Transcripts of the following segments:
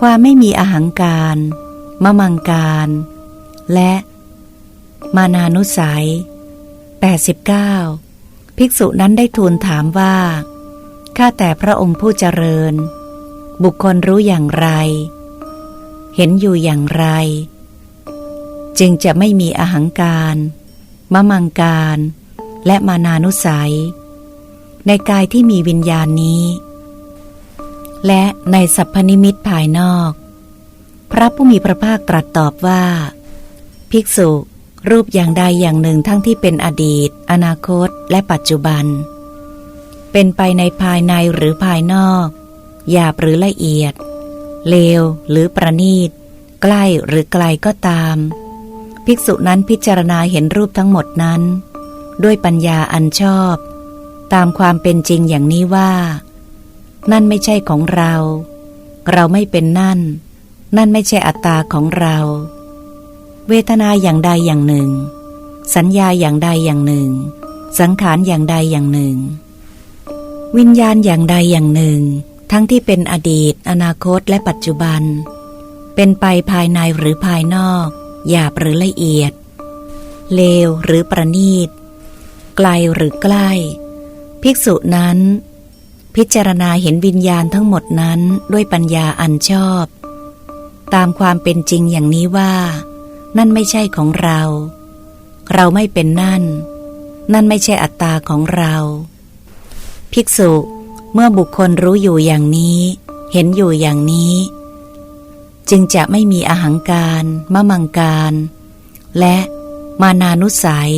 ความไม่มีอาหังการมะมังการ และมานานุสัย 89 ภิกษุนั้นได้ทูลถามว่า ข้าแต่พระองค์ผู้เจริญ บุคคลรู้อย่างไร เห็นอยู่อย่างไร จึงจะไม่มีอาหังการมะมังการ และมานานุสัย ในกายที่มีวิญญาณนี้ และในสัพพนิมิตภายนอก พระผู้มีพระภาคตรัสตอบว่า ภิกษุ รูปอย่างใดอย่างหนึ่งทั้งที่เป็นอดีต อนาคต และปัจจุบัน เป็นไปในภายในหรือภายนอกหยาบหรือละเอียด เลวหรือประณีต ใกล้หรือไกลก็ตาม ภิกษุนั้นพิจารณาเห็นรูปทั้งหมดนั้น ด้วยปัญญาอันชอบ ตามความเป็นจริงอย่างนี้ว่า นั่นไม่ใช่ของเรา เราไม่เป็นนั่น นั่นไม่ใช่อัตตาของเรา เวทนาอย่างใดอย่างหนึ่ง สัญญาอย่างใดอย่างหนึ่ง สังขารอย่างใดอย่างหนึ่ง วิญญาณอย่างใดอย่างหนึ่ง ทั้งที่เป็นอดีต อนาคตและปัจจุบัน เป็นไปภายในหรือภายนอก หยาบหรือละเอียด เลวหรือประณีต ไกลหรือใกล้ ภิกษุนั้น พิจารณาเห็นวิญญาณทั้งหมดนั้นด้วยปัญญาอันชอบ ตามความเป็นจริงอย่างนี้ว่า นั่นไม่ใช่ของเรา เราไม่เป็นนั่น นั่นไม่ใช่อัตตาของเรา ภิกษุเมื่อบุคคลรู้อยู่อย่างนี้ เห็นอยู่อย่างนี้ จึงจะไม่มีอาหังการมะมังการ และมานานุสัย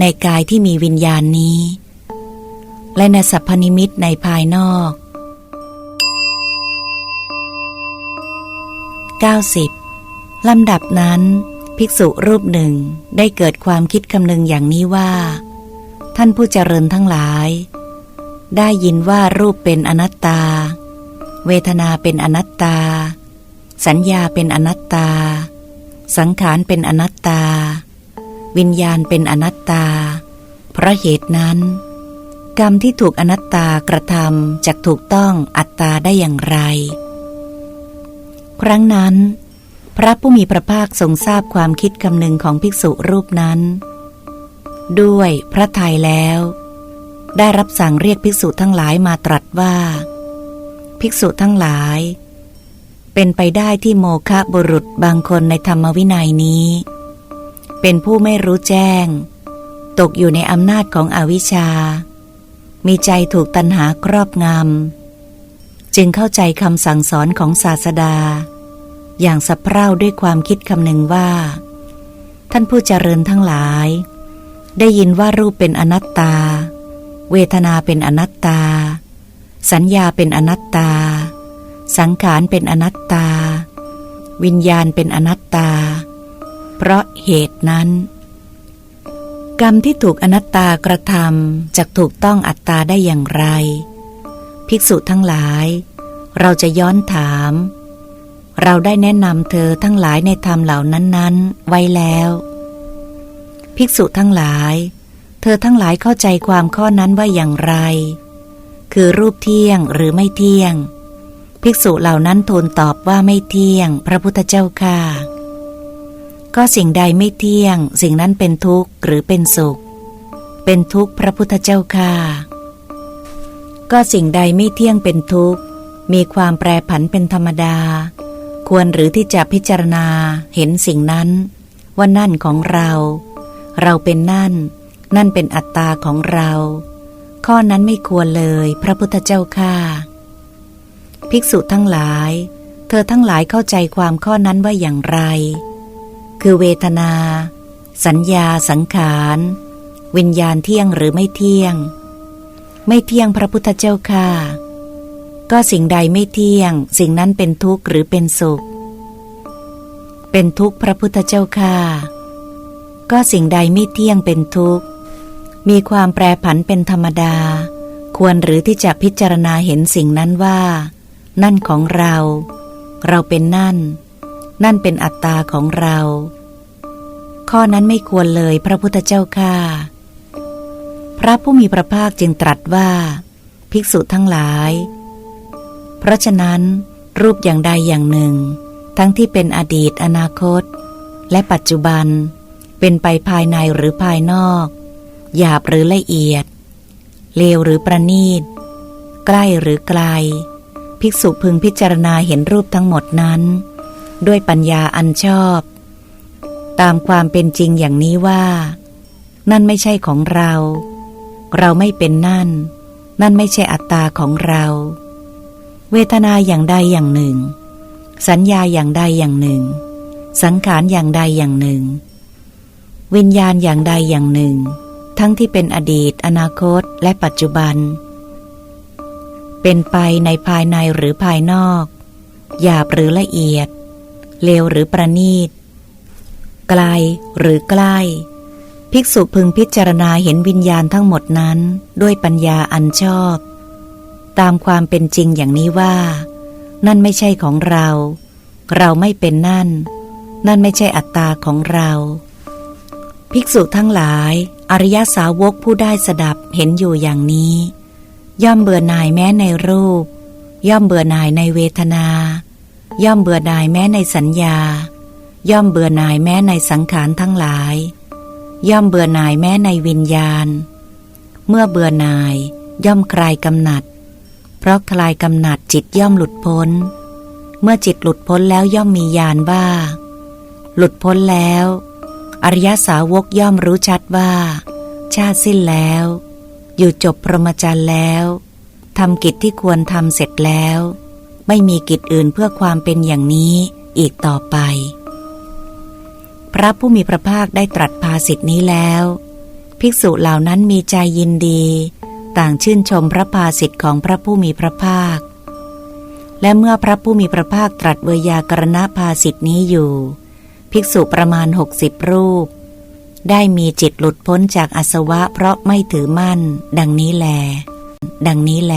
ในกายที่มีวิญญาณนี้ และในสัพพนิมิตในภายนอก 90. ลำดับนั้น ภิกษุรูปหนึ่งได้เกิดความคิดคำนึงอย่างนี้ว่า ท่านผู้เจริญทั้งหลาย ได้ยินว่ารูปเป็นอนัตตา เวทนาเป็นอนัตตา สัญญาเป็นอนัตตา สังขารเป็นอนัตตา วิญญาณเป็นอนัตตา เพราะเหตุนั้น กรรมที่ถูกอนัตตากระทำจะถูกต้องอัตตาได้อย่างไร ครั้งนั้น พระผู้มีพระภาคทรงทราบความคิดคำนึงของภิกษุรูปนั้น ด้วยพระทัยแล้ว ได้รับสั่งเรียกภิกษุทั้งหลายมาตรัสว่า ภิกษุทั้งหลาย เป็นไปได้ที่โมคะบุรุษบางคนในธรรมวินัยนี้ เป็นผู้ไม่รู้แจ้ง ตกอยู่ในอำนาจของอวิชชา มีใจถูกตัณหาครอบงำจึงเข้าใจคำสั่งสอนของศาสดา อย่างสะเพร่าด้วยความคิดคำหนึ่งว่า ท่านผู้เจริญทั้งหลาย ได้ยินว่ารูปเป็นอนัตตา เวทนาเป็นอนัตตา สัญญาเป็นอนัตตา สังขารเป็นอนัตตา วิญญาณเป็นอนัตตา เพราะเหตุนั้น กรรมที่ถูกอนัตตากระทำจะถูกต้องอัตตาได้อย่างไร ภิกษุทั้งหลาย เราจะย้อนถาม เราได้แนะนำเธอทั้งหลายในธรรมเหล่านั้นๆ ไว้แล้ว ภิกษุทั้งหลาย เธอทั้งหลายเข้าใจความข้อนั้นว่าอย่างไร คือรูปเที่ยงหรือไม่เที่ยง ภิกษุเหล่านั้นทูลตอบว่าไม่เที่ยง พระพุทธเจ้าค่ะ ก็สิ่งใดไม่เที่ยง สิ่งนั้นเป็นทุกข์หรือเป็นสุข เป็นทุกข์พระพุทธเจ้าค่ะ ก็สิ่งใดไม่เที่ยงเป็นทุกข์ มีความแปรผันเป็นธรรมดา ควรหรือที่จะพิจารณาเห็นสิ่งนั้น ว่านั่นของเรา เราเป็นนั่น นั่นเป็นอัตตาของเรา ข้อนั้นไม่ควรเลยพระพุทธเจ้าค่ะ ภิกษุทั้งหลาย เธอทั้งหลายเข้าใจความข้อนั้นว่าอย่างไร คือเวทนา สัญญาสังขาร วิญญาณเที่ยงหรือไม่เที่ยง ไม่เที่ยงพระพุทธเจ้าค่ะ ก็สิ่งใดไม่เที่ยง สิ่งนั้นเป็นทุกข์หรือเป็นสุข เป็นทุกข์พระพุทธเจ้าค่ะ ก็สิ่งใดไม่เที่ยงเป็นทุกข์ มีความแปรผันเป็นธรรมดา ควรหรือที่จะพิจารณาเห็นสิ่งนั้นว่า นั่นของเรา เราเป็นนั่น นั่นเป็นอัตตาของเรา ข้อนั้นไม่ควรเลยพระพุทธเจ้าค่ะพระผู้มีพระภาคจึงตรัสว่า ภิกษุทั้งหลาย เพราะฉะนั้น รูปอย่างใดอย่างหนึ่ง ทั้งที่เป็นอดีตอนาคต และปัจจุบัน เป็นไปภายในหรือภายนอก หยาบหรือละเอียด เลวหรือประณีต ใกล้หรือไกล ภิกษุพึงพิจารณาเห็นรูปทั้งหมดนั้น ด้วยปัญญาอันชอบ ตามความเป็นจริงอย่างนี้ว่า นั่นไม่ใช่ของเรา เราไม่เป็นนั่น นั่นไม่ใช่อัตตาของเรา เวทนาอย่างใดอย่างหนึ่ง สัญญาอย่างใดอย่างหนึ่ง สังขารอย่างใดอย่างหนึ่ง วิญญาณอย่างใดอย่างหนึ่ง ทั้งที่เป็นอดีต อนาคตและปัจจุบัน เป็นไปในภายในหรือภายนอกหยาบหรือละเอียด เลวหรือประณีต ไกลหรือใกล้ ภิกษุพึงพิจารณาเห็นวิญญาณทั้งหมดนั้นด้วยปัญญาอันชอบ ตามความเป็นจริงอย่างนี้ว่า นั่นไม่ใช่ของเรา เราไม่เป็นนั่น นั่นไม่ใช่อัตตาของเรา ภิกษุทั้งหลาย อริยสาวกผู้ได้สดับเห็นอยู่อย่างนี้ ย่อมเบื่อหน่ายแม้ในรูป ย่อมเบื่อหน่ายในเวทนา ย่อมเบื่อหน่ายแม้ในสัญญา ย่อมเบื่อหน่ายแม้ในสังขารทั้งหลาย ย่อมเบื่อหน่ายแม้ในวิญญาณ เมื่อเบื่อหน่ายย่อมคลายกำหนัด เพราะคลายกำหนัดจิตย่อมหลุดพ้น เมื่อจิตหลุดพ้นแล้วย่อมมีญาณว่า หลุดพ้นแล้ว อริยสาวกย่อมรู้ชัดว่า ชาติสิ้นแล้ว อยู่จบพรหมจรรย์แล้วทำกิจที่ควรทำเสร็จแล้ว ไม่มีกิจอื่นเพื่อความเป็นอย่างนี้อีกต่อไป พระผู้มีพระภาคได้ตรัสภาสิทธินี้แล้ว ภิกษุเหล่านั้นมีใจยินดี ต่างชื่นชมพระภาสิทธิ์ของพระผู้มีพระภาค และเมื่อพระผู้มีพระภาคตรัสเวยากรณภาสิทธินี้อยู่ ภิกษุประมาณหกสิบรูป ได้มีจิตหลุดพ้นจากอาสวะเพราะไม่ถือมั่น ดังนี้แล ดังนี้แล